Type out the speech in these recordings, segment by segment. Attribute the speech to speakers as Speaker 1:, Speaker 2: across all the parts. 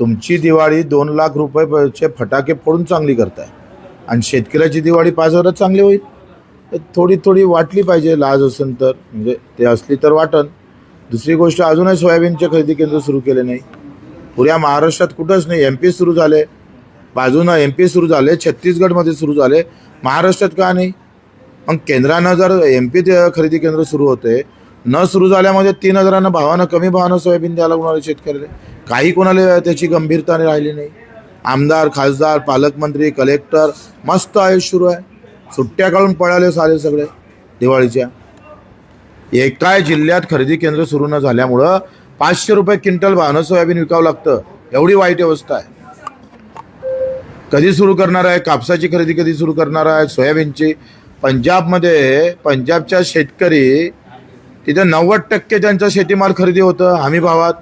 Speaker 1: तुमची दिवाळी दोन लाख रुपये फटाके फोडून चांगली करताय. आणि शेतकऱ्याची दिवाळी पाच हजारात चांगली होईल. तर थोडी थोडी वाटली पाहिजे लाज असेल तर. म्हणजे ते असली तर वाटन. दुसरी गोष्ट अजूनही सोयाबीनचे खरेदी केंद्र सुरू केले नाही. पुऱ्या महाराष्ट्रात कुठंच नाही. एम पी सुरू झाले. बाजूनं एम पी सुरू झाले. छत्तीसगडमध्ये सुरू झाले. महाराष्ट्रात का नाही? मग केंद्रानं जर एम पी खरेदी केंद्र सुरू होते न सुरू झाल्यामध्ये तीन हजारानं भावानं कमी भावानं सोयाबीन द्यायला लागणार शेतकऱ्याला. काही कोणाला त्याची गंभीरता राहिली नाही. आमदार खासदार पालकमंत्री कलेक्टर मस्त आयुष्य सुरू आहे. सुट्ट्या काढून पळाले सारे सगळे दिवाळीच्या. एका जिल्ह्यात खरेदी केंद्र सुरू न झाल्यामुळं पाचशे रुपये क्विंटल भानं सोयाबीन विकावं लागतं. एवढी वाईट अवस्था आहे. कधी सुरू करणार आहे? कापसाची खरेदी कधी सुरू करणार आहे? सोयाबीनची. पंजाबमध्ये पंजाबच्या शेतकरी तिथे नव्वद टक्के त्यांचा शेतीमाल खरेदी होतं हमी भावात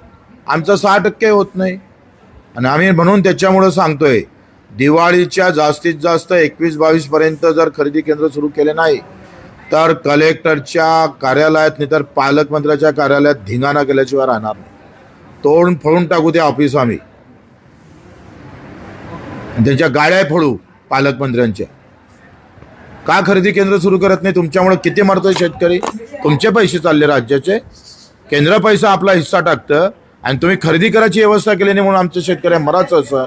Speaker 1: आमचं सहा टक्के होत नाही. आणि आम्ही म्हणून त्याच्यामुळं सांगतोय दिवाळीच्या जास्तीत जास्त एकवीस बावीसपर्यंत जर खरेदी केंद्र सुरू केले नाही तर कलेक्टरच्या कार्यालयात नाही तर पालकमंत्र्याच्या कार्यालयात धिंगाणा केल्याशिवाय राहणार नाही. तोडून फळून टाकू ते ऑफिस आम्ही. त्यांच्या गाड्या फोडू पालकमंत्र्यांच्या का खरेदी केंद्र सुरू करत नाही? तुमच्यामुळे किती मरतोय शेतकरी? तुमचे पैसे चालले राज्याचे. केंद्र पैसा आपला हिस्सा टाकतं. आणि तुम्ही खरेदी करायची व्यवस्था केली नाही म्हणून आमच्या शेतकऱ्या मराचं असं.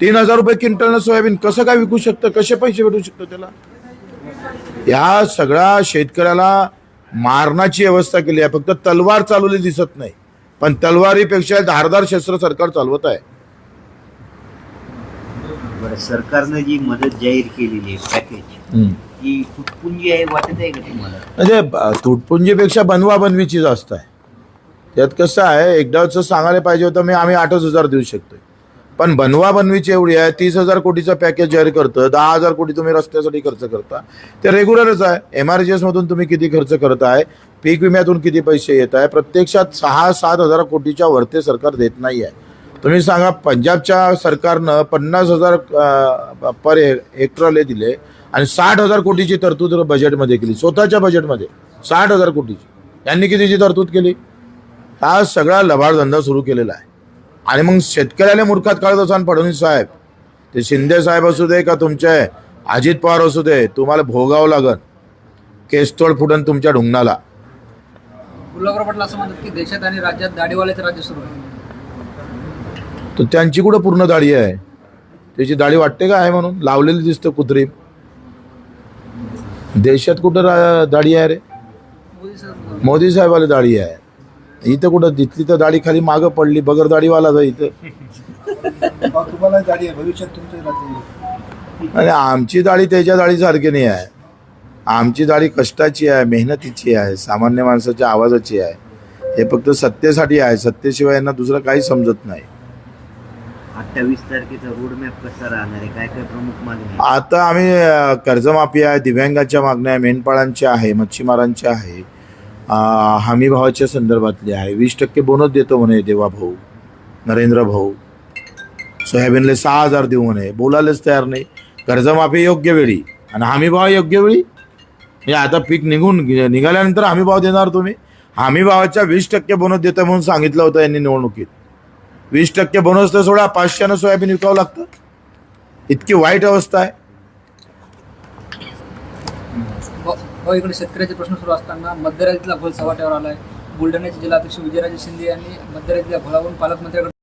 Speaker 1: तीन हजार रुपये क्विंटलनं सोयाबीन कसं काय विकू शकतं? कसे पैसे भेटू शकतं त्याला? या सगळ्या शेतकऱ्याला मारण्याची व्यवस्था केली आहे. फक्त तलवार चालवली दिसत नाही. पण तलवारीपेक्षा धारदार शस्त्र सरकार चालवत आहे.
Speaker 2: सरकारनं जी मदत जाहीर केलेली आहे पॅकेज ती तुटपुंजी आहे वाटत आहे का तुम्हाला?
Speaker 1: म्हणजे तुटपुंजीपेक्षा बनवा बनवीची जास्त आहे. त्यात कसं आहे एकदाचं सांगायला पाहिजे होतं मी आम्ही आठच हजार देऊ शकतोय. पण बनवा बनवीची एवढी आहे तीस हजार कोटीचं पॅकेज जाहीर करतं दहा हजार कोटी तुम्ही रस्त्यासाठी खर्च करता. ते रेग्युलरच आहे. एम आर जी एसमधून तुम्ही किती खर्च करताय पीक विम्यातून किती पैसे येत आहे प्रत्यक्षात सहा सात हजार कोटीच्या वरते सरकार देत नाही आहे. तुम्ही सांगा पंजाबच्या सरकारनं पन्नास हजार पर हे- हेक्टरले दिले आणि साठ हजार कोटीची तरतूद बजेटमध्ये केली. स्वतःच्या बजेटमध्ये साठ हजार कोटीची. त्यांनी कितीची तरतूद केली? हा सगळा लबाडधंदा सुरू केलेला आहे. आणि मग शेतकऱ्याला मूर्खात काढत असाल फडणवीस साहेब. ते शिंदे साहेब असू दे का तुमचे अजित पवार असू दे तुम्हाला भोगावं लागन. केसतोड फुटन तुमच्या ढुंगणाला.
Speaker 3: उल्हागर पाटील असं म्हणतात की देशात आणि राज्यात दाढीवाल्याचं राज्य सुरू आहे.
Speaker 1: तर त्यांची कुठं पूर्ण दाढी आहे? त्याची दाढी वाटते का आहे म्हणून? लावलेली दिसतं कुत्रीम. देशात कुठं रा- दाढी आहे रे?
Speaker 3: मोदी साहेब.
Speaker 1: मोदी साहेबाला दाढी आहे. इथं कुठं तिथली तर दाढी खाली मागं पडली बगर दाढीवाला जा इथं.
Speaker 4: तुम्हाला गाडी आहे भविष्यात तुमचं राहते.
Speaker 1: आणि आमची दाढी त्याच्या दाढीसारखी नाही आहे. आमची दाढी कष्टाची आहे मेहनतीची आहे सामान्य माणसाच्या आवाजाची आहे. हे फक्त सत्तेसाठी आहे सत्तेशिवाय यांना दुसरं काही समजत नाही.
Speaker 2: अठ्ठावीस तारखेचा रोडमॅप कसा राहणार आहे? काय काय प्रमुख मागणी आहे?
Speaker 1: आता आम्ही कर्जमाफी आहे दिव्यांगाच्या मागण्या आहे मेंढपाळांच्या आहे मच्छीमारांच्या आहे. हमी भावाच्या संदर्भातली आहे. वीस टक्के बोनस देतो म्हणे देवा भाऊ नरेंद्र भाऊ. सोयाबीनला सहा हजार देऊ म्हणे. बोलायलाच तयार नाही. कर्जमाफी योग्य वेळी आणि हमी भाव योग्य वेळी? म्हणजे आता पीक निघून निघाल्यानंतर हमी भाव देणार तुम्ही? हमी भावाच्या वीस टक्के बोनस देतो म्हणून सांगितलं होतं यांनी निवडणुकीत. वीस टक्के बोनस तर सोडा पाचशेनं सोयाबीन विकावं लागतं. इतकी वाईट अवस्था आहे.
Speaker 3: व- इकडे शेतकऱ्याचे प्रश्न सुरू असताना मध्यरात्रीला घोल सवाट्यावर आलाय. बुलढाण्याचे जिल्हाध्यक्ष विजयराजे शिंदे यांनी मध्यरात्रीला घोळावरून पालकमंत्र्यांकडे